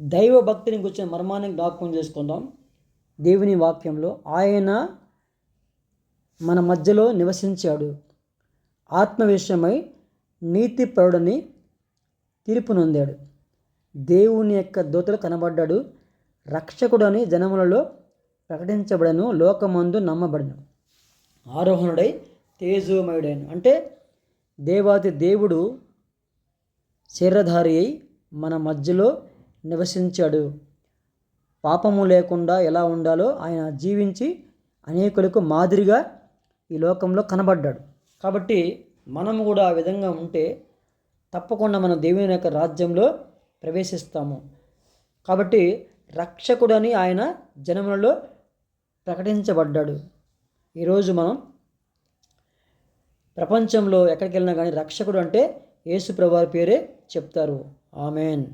దైవ భక్తిని గురించిన మర్మాన్ని జ్ఞాపకం చేసుకుందాం. దేవుని వాక్యంలో ఆయన మన మధ్యలో నివసించాడు. ఆత్మ విషయమై నీతిపరుడని తీర్పు నొందాడు. దేవుని యొక్క దూతలు కనబడ్డాడు. రక్షకుడని జనములలో ప్రకటించబడను లోకమందు నమ్మబడను. ఆరోహణుడై తేజోమయుడైన అంటే దేవాది దేవుడు శరీరధారి అయి మన మధ్యలో నివసించాడు. పాపము లేకుండా ఎలా ఉండాలో ఆయన జీవించి అనేకులకు మాదిరిగా ఈ లోకంలో కనబడ్డాడు. కాబట్టి మనము కూడా ఆ విధంగా ఉంటే తప్పకుండా మన దేవుని యొక్క రాజ్యంలో ప్రవేశిస్తాము. కాబట్టి రక్షకుడని ఆయన జనములలో ప్రకటించబడ్డాడు. ఈరోజు మనం ప్రపంచంలో ఎక్కడికి వెళ్ళినా కానీ రక్షకుడు అంటే యేసు ప్రభువారి పేరే చెప్తారు. ఆమెన్.